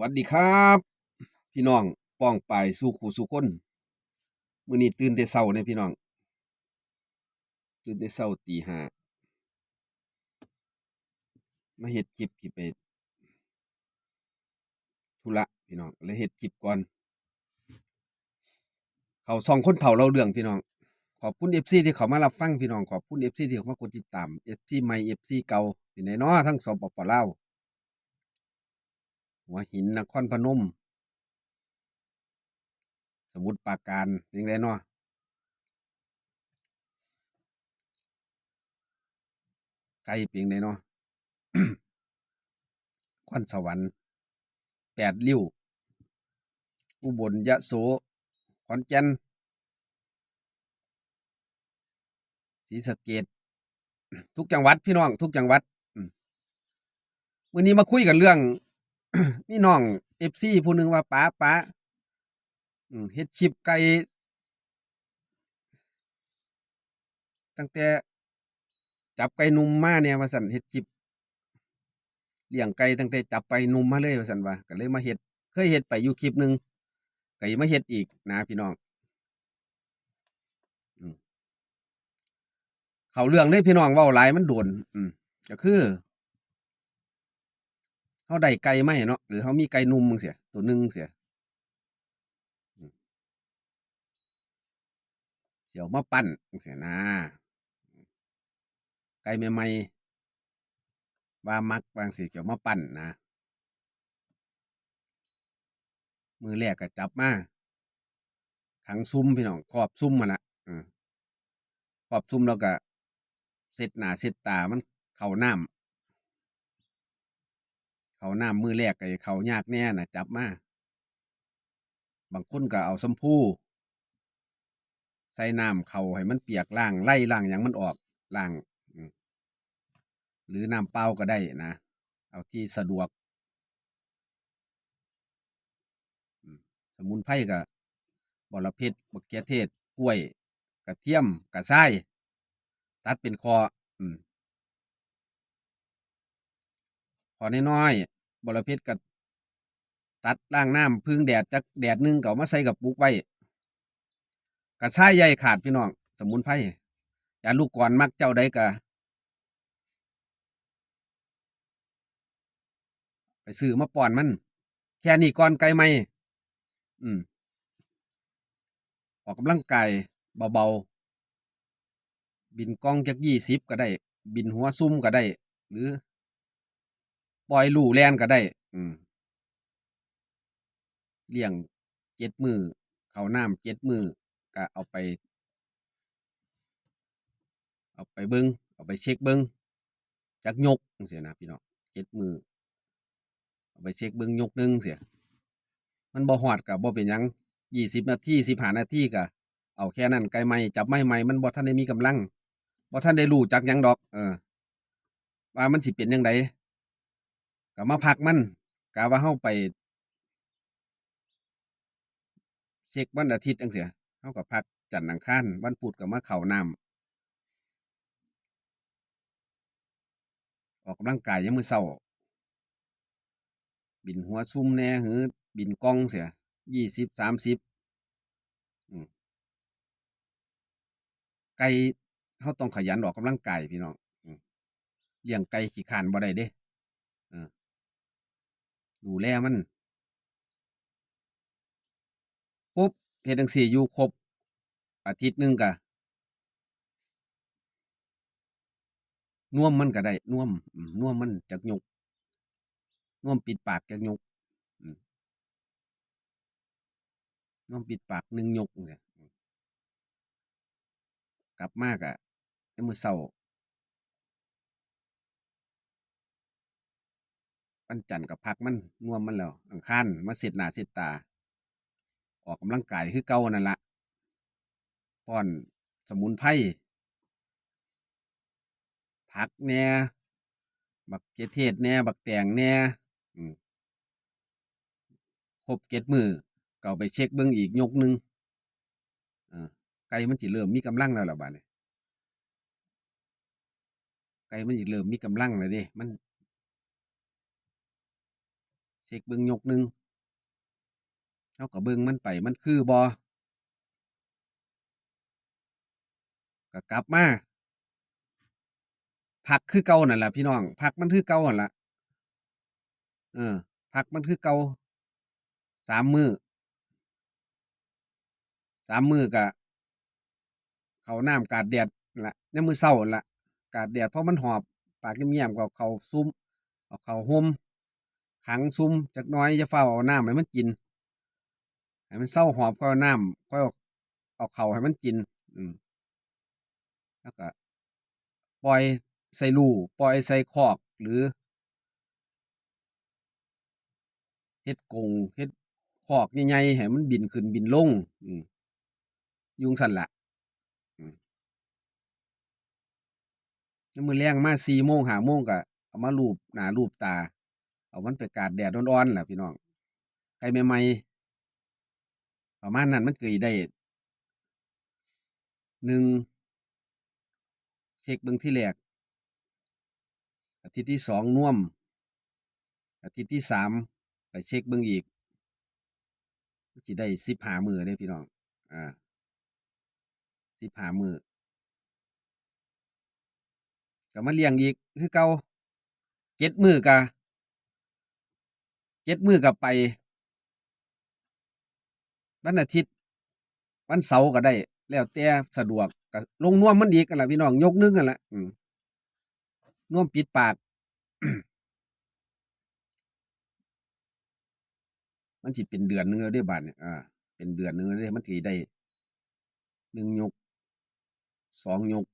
วัสดีครับ พี่น้องป้องปายสู่ขู่สู่คนมื้อนี้ตื่นแต่เช้าเนี่ยพี่น้อง ตื่นแต่เช้าตีห้ามาเฮ็ดคลิปสิไปธุระพี่น้องเลยเฮ็ดคลิปก่อน เขาสองคนเฒ่าเราเรื่องพี่น้อง ขอบคุณ FC ที่เขามารับฟังพี่น้องขอบคุณ FC ที่เขามากดติดตาม FC ใหม่ FC เก่าเป็นไดเนาะทั้งสองปปล่า หัวหินนครพนม สมุทรปราการยังไงเนาะไกลเพียงใดเนาะคอนสวรรค์แปดริ้ว อุบลยะโสขอนแก่นศรีสะเกดทุกจังหวัดพี่น้อง ทุกจังหวัดอืมวันนี้มาคุยกันเรื่อง นี่น้องเอฟซีผู้หนึ่งว่าป้าป้าเฮ็ดคลิปไก่ตั้งแต่จับไก่นุ่มมาเนี่ยว่าสันเฮ็ดคลิปเลี้ยงไก่ตั้งแต่จับไปนุ่มมาเลยว่าสันว่าก็เลยมาเฮ็ดเคยเฮ็ดไปอยู่คลิปหนึ่งก็ยังมาเฮ็ดอีกนะพี่น้องอเขาเรื่องเลยพี่น้องเว้าหลายมันโดน อืมก็คือ เฮาได้ไก่มาให้เนาะหรือเฮามีไก่นุ่มจังซี่ตัวหนึ่งเสียเดี๋ยวมาปั้นจังซี่นะไก่ใหม่ๆว่ามักวางสิเกี่ยวมาปั้นนะมือแรกก็จับมาขังซุ่มพี่น้องขอบซุ่มมาละขอบซุ่มแล้วก็เสร็จหนาเสร็จตามันเข้าน้ำ เขาน้ำมือแรกก็เขายากแน่น่ะจับมาบางคนก็เอาชมพูใส่น้ำเขาให้มันเปียกล้างไล่ล้างอย่างมันออกล้างหรือน้ำเปล่าก็ได้นะ เอาที่สะดวก สมุนไพรกับบอระเพ็ดบักเขือเทศ กล้วย กระเทียมกระชายตัดเป็นคอ อืม คอน้อยๆบรเพ็ดกับตัดล่างน้ำพึ่งแดดจักแดดหนึงเก่ามาใส่กับปุกไว้กระชายใหญ่ขาดพี่น้องสมุนไพรยาลูกก่อนมักเจ้าใดกะไปซื้อมาป้อนมัน แค่นี้ก่อนไกลไหมอืม ออกกำลังกายเบาๆบินกล้องจักยี่สิบก็ได้ บินหัวซุ่มก็ได้ หรือ ปล่อยลู่แลนก็ได้ อืมเลี้ยงเจ็ดมือเขาน้ำเจ็ดมือก็เอาไป เอาไปเบิงเอาไปเช็คเบิงจักยกเสียนะพี่น้องเจ็ดมือเอาไปเช็คเบิงยกหนึงเสียมันบ่ฮอดกับบ่เป็นยังยี่สิบนาทีสิบห้านาทีก็เอาแค่นั้นไกลไม้จับไม้ใหม่มันบ่ทันได้มีกำลังบ่ทันได้รู้จักยังดอก เออ ว่ามันสิเป็นจังได ก็มาพักมันกะว่าเฮาไป เช็ควันอาทิตย์จังซี้เฮาก็พักจันทร์อังคารวันพุธก็มาเข้าน้ำออกกำลังกายยามมื้อเช้าบินหัวซุ่มแน่หือ บินกล้องเสียยี่สิบสามสิบไก่เขาต้องขยันออกกำลังกายพี่น้องอืมเลี้ยงไก่ขี้ขานบ่ได้เด้ ดูแลมันปุ๊บเฮ็ดจังซี่อยู่ครบ อาทิตย์หนึงก็น่วมมันก็ได้น่วมน่วมมันจักยกน่วมปิดปากจักยกน่วมปิดปากหนึ่งยกเนี่ยกลับมากอะยามมื้อเช้า วันจันทร์ก็พักมันน่วมมันแล้ว อังคารมาเสร็จหน้าเสร็จตา ออกกำลังกายคือเก่านั่นละป้อนสมุนไพรผักแหน่บักเขือเทศแหน่บักแตงแหน่ครบเจ็ดมื้อก็เอาไปเช็คเบิ่งอีกยกหนึ่งไก่มันสิเริ่มมีกำลังแล้วล่ะบัดนี้ไก่มันสิเริ่มมีกำลังแล้วด้มัน เช็คเบิ่งยกหนึ่งเฮาก็เบิ่งมันไปมันคือบ่ก็กลับมาพักคือเก่านั่นแหละพี่น้องพักมันคือเก่าหั่นล่ะเออพักมันคือเก่าสามมือสามมือก็เขาน้ำกาดแดดนั่นละในมือเศร้านั่นละกาดแดดเพราะมันหอบ ปากเงียบๆก็เอาเขาซุ้มเขาห่ม ขังซุ้มจักน้อยจะเฝ้าเอาน้ำให้มันกินให้มันเศร้าหอบก็เอาน้ำก็เอาเอาเขาให้มันกิน อืมแล้วก็ปล่อยใส่รูปล่อยใส่คอกหรือเฮ็ดกงเฮ็ดคอกใหญ่ๆให้มันบินขึ้นบินลง อืมอยุงสั่นละอืมแล้วมือแรงมาสี่โมงหาโมงก็เอามาลูบหน้าลูบตา เอามันไปกาดแดดร้อนๆแหละพี่น้องไก่ใหม่ๆประมาณนั้นมันเกิดได้หนึ่งเช็คเบิ่งที่แรกอาทิตย์ที่สองน่วม อาทิตย์ที่สามไปเช็คเบิ่งอีกสิได้สิบหามือเด้พี่น้อง อ่าสิบหามือก็มาเลี้ยงอีกคือเก่าเจ็ดมือกะ เจ็ดมือกับไป วันอาทิตย์ วันเสาร์ก็ได้ แล้วแต่สะดวกก็ลงน่วมมันอีกกันละพี่น้องยกนึงกันละอืมน่วมปิดปากมันสิเป็นเดือนหนึงแล้วเด้บาดเนี่ยอ่าเป็นเดือนหนึงแล้วเด้มันถือได้หนึ่งยกสองยก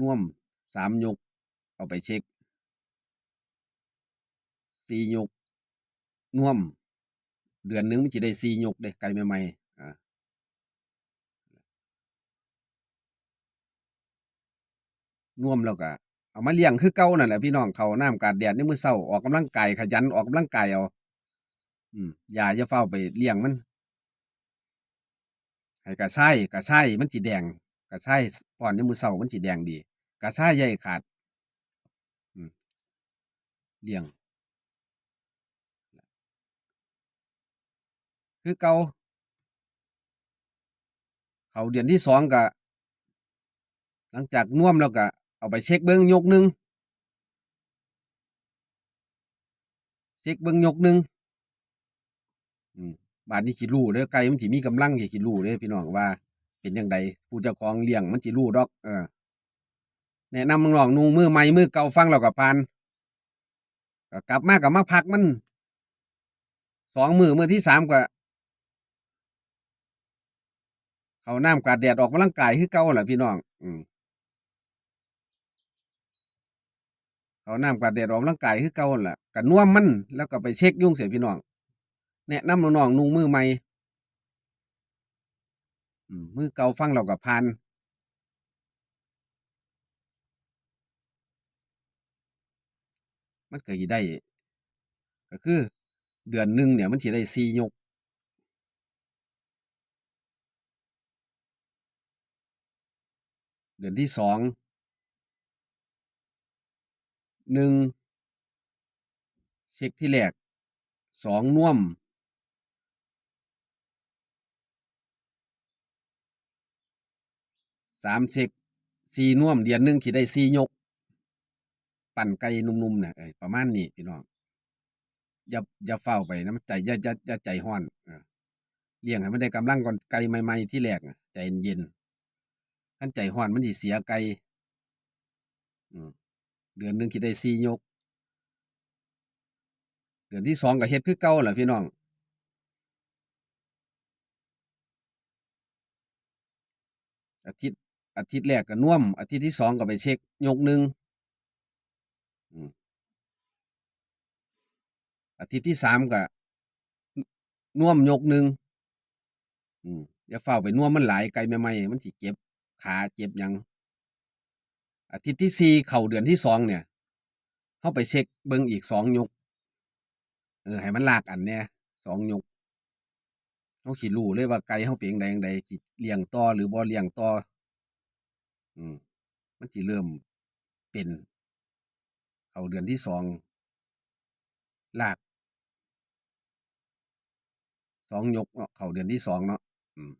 น่วมสามยก เอาไปเช็ค สี่ยกน่วม เดือนหนึงมันจะได้สี่ยกเด้ไก่ใหม่ๆอ่าน่วมแล้วก็เอามาเลี้ยงคือเก่านั่นแหละพี่น้องเขาน้ำกาดแดดในมือเช้าออกกำลังกายขยันออกกำลังกายเอา อืมอย่าจะเฝ้าไปเลี้ยงมันให้กระชายกระชายมันสิแดงกระชายป้อนในมือเช้ามันสิแดงดีกระชายใหญ่ขาดอืมเลี้ยง คือเก่าเขาเดือนที่สองก็หลังจากน่วมแล้วก็เอาไปเช็คเบิ้งยกหนึ่งเช็คเบิ้งยกหนึ่งบาดนี้สิรู้เด้อไก่มันสิมีกำลังสิรู้เด้อพี่น้องว่า เป็นจังไดผู้เจ้าของเลี้ยงมันสิรู้ดอก เออแนะนำน้องนูมือใหม่มือเก่าฟังแล้วก็ผ่านก็กลับมาก็มาพักมันสองมือมือที่สามก็ เขาน้ำกาดแดดออกกำลังกายคือเก่าแหละพี่น้อง อืมเขาน้ำกาดแดดออกกำลังกายคือเก่าแหละก็น่วมมัน แล้วก็ไปเช็คยุ่งเสียพี่น้องแนะนำน้องนุ่งมือใหม่มือเก่าฟังเราก็ผ่านมันเก็สิได้ ก็คือ เดือนหนึ่งเนี่ยมันสิได้สี่ยก เดือนที่สองหนึ่งเช็คที่แรกสองน่วมสามเช็คสี่น่วมเดือนหนึ่งสิได้สี่ยก ปั่นไก่นุ่มๆเนี่ยประมาณนี้พี่น้องอย่าอย่าเฝ้าไปนะใจอย่าอย่าอย่าใจห้อนเลี้ยงให้มันได้กำลังก่อนไก่ใหม่ๆที่แรกใจเย็น ๆคันใจห้อนมันสิเสียไก่เดือนหนึ่งสิได้สี่ยก เดือนที่สองก็เฮ็ดคือเก่าแหละพี่น้อง อาทิตย์อาทิตย์แรกก็น่วม อาทิตย์ที่สองก็ไปเช็คยกหนึ่งอาทิตย์ที่สามก็น่วมยกหนึ่งอย่าเฝ้าไปน่วมมันหลายไกลใหม่ๆมันสิเจ็บ ขาเจ็บยัง อาทิตย์ที่สี่เข้าเดือนที่สองเนี่ยเข้าไปเช็คเบิ่งอีกสองยก เออให้มันลากอันเนี่ยสองยกเขาขีรู้เลยว่าไก่เขาเป็นจั่งใดจั่งใดสิเลี้ยงต่อหรือบ่เลี้ยงต่ออืม มันสิเริ่มเป็นเข้าเดือนที่สองลากสองยกเนาะเข้าเดือนที่สองเนาะอืม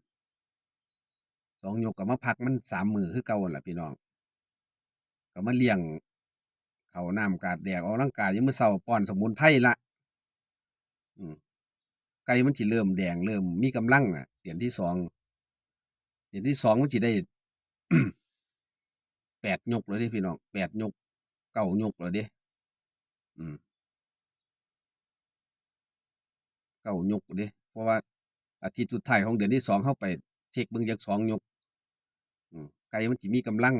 สองยกก็มาพักมันสามมือคือเก่าหั่นล่ะพี่น้องก็มาเลี้ยงเขาน้ำกาดแดกออกกำลังกายยามมื้อเช้าป้อนสมุนไพรละอืไก่มันสิเริ่มแดงเริ่มมีกำลังอะเดือนที่สองเดือนที่สองมันสิได้แปดยกเลยด้พี่น้องแปดยกเก้ายกเลยด้อืมเก้ายกเด้เพราะว่าอาทิตย์สุดท้ายของเดือนที่สองเข้าไปเช็คเบิ่งจากสองยก ไก่มันสิมีกำลัง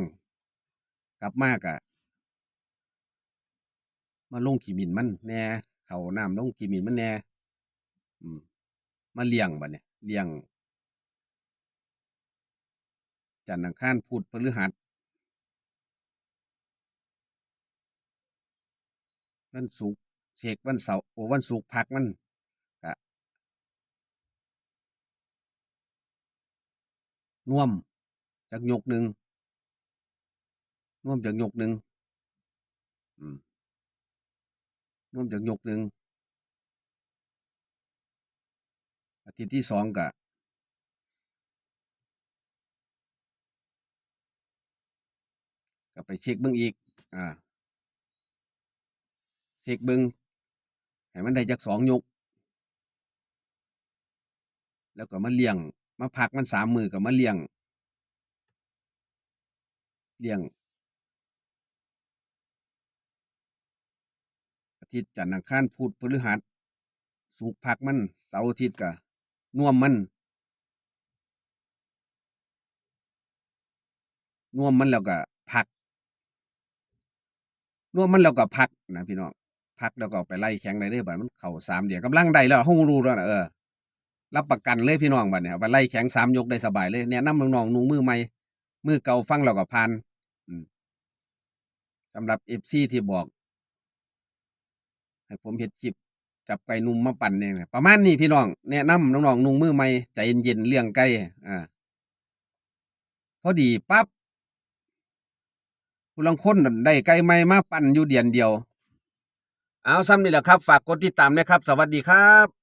กลับมากอะมาลงขี้หมินมันแน่เขาน้ำลงขี้หมินมันแน่อืมมาเลี้ยงบัดเนี่ยเลี้ยง จันทร์อังคารพุธพฤหัสวันศุกร์เช็ควันเสาร์โอ้วันศุกร์พักมันกะน่วม จากยกหนึ่งน่วมจากยกหนึ่งอืมน่วมจากยกหนึ่งอาทิตย์ที่สองกะก็ไปเช็คเบิ้งอีก อ่า เช็คเบิ้งให้มันได้จากสองยก แล้วก็มาเลี้ยง มาพักมันสามมือก็มาเลี้ยง เลี้ยง อาทิตย์จันทร์อังคารพุธพฤหัสสุกร์พักมัน เสาร์อาทิตย์ก็น่วมมันน่วมมันแล้วก็พักน่วมมันแล้วก็พักนะพี่น้องพักแล้วก็ไปไล่แข่งได้เลยบัดมันเข่าสามเดียวกำลังได้แล้วห้องรู้แล้วนะเออรับประกันเลยพี่น้องบัดเนี่ยไปไล่แข่งสามยกได้สบายเลยแนะนำน้องนุ่งมือใหม่มือเก่าฟังแล้วก็ผ่าน สำหรับเอฟซีที่บอก ให้ผมเห็ดคลิปจับไก่นุ่มมาปั่นเนี่ยประมาณนี้พี่น้องแนะนำน้องๆนุ่งมือใหม่ใจเย็นๆเลี้ยงไก่อ่าพอดีปั๊บผู้ลังคนนั่นได้ไก่ใหม่มาปั่นอยู่เดียนเดียว เอาซ้ำนี่แหละครับ ฝากกดติดตามนะครับ สวัสดีครับ